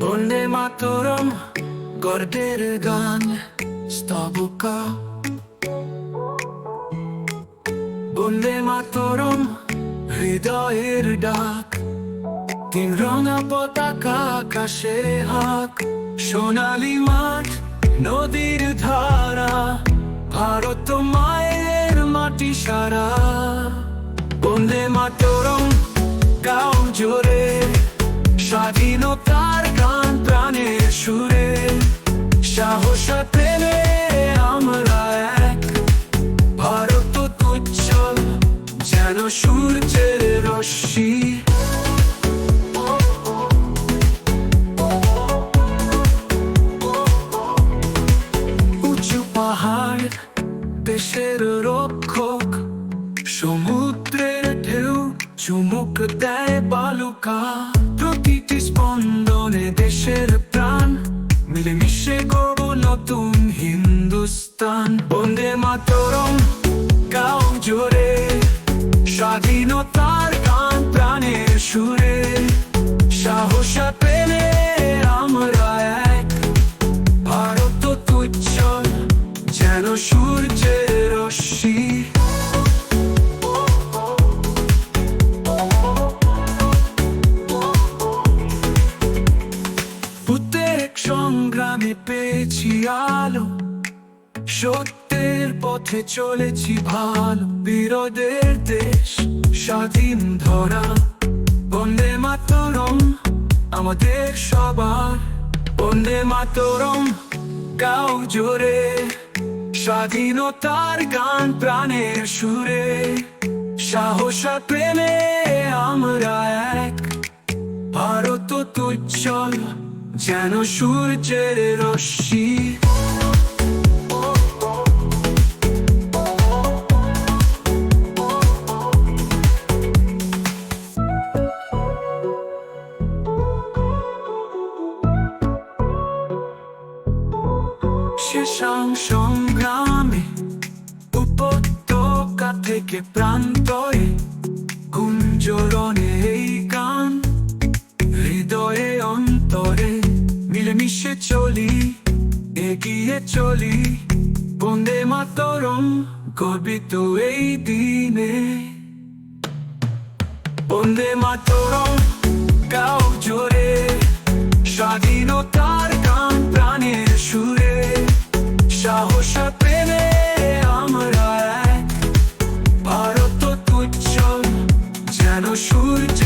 বন্দে মাতরম গর্বের গান স্তবকা বন্দে মাতরম হৃদয়ের ডাক তিন রঙা পতাকা আকাশে হাক সোনালি মাঠ নদীর ধারা ভারত মায়ের মাটি সারা বন্দে মাতরম গাও জোরে স্বাধীনতার সাহস প্রেমে আমরা এক। ভারত উজ্জ্বল, যেন সূর্যের রশ্মি। উঁচু পাহাড়, দেশের রক্ষক, সমুদ্রের ঢেউ, চুমুক দেয় বালুকা। প্রতিটি স্পন্দনে হিন্দুস্তান বন্দে মাতরম, গাও জোরে। স্বাধীনতার গান প্রাণের সুরে। সাহস প্রেমে আমরা এক। ভারত তুচ্ছল যেন সূর্যের রশ্মি। সংগ্রামে পেয়েছি আলো। সত্যের পথে চলেছি ভালো বিরোধের দেশ, স্বাধীন ধরা। বন্দে মাতরম, আমাদের সবার। বন্দে মাতরম, গাও জোরে। স্বাধীনতার গান প্রাণের সুরে। সাহস প্রেমে আমরা এক। ভারত তুচ্ছল যেন সূর্যের রশ্মি। শেষাং সংগ্রামে, উপত্যকা থেকে প্রান্তরে গুঞ্জরণে এই গান, হৃদয়ে অন্তরে মিলেমিশে চলি, এগিয়ে চলি। বন্দে মাতরম, গর্বিত এই দিনে। বন্দে মাতরম। যেন সূর্যের রশ্মি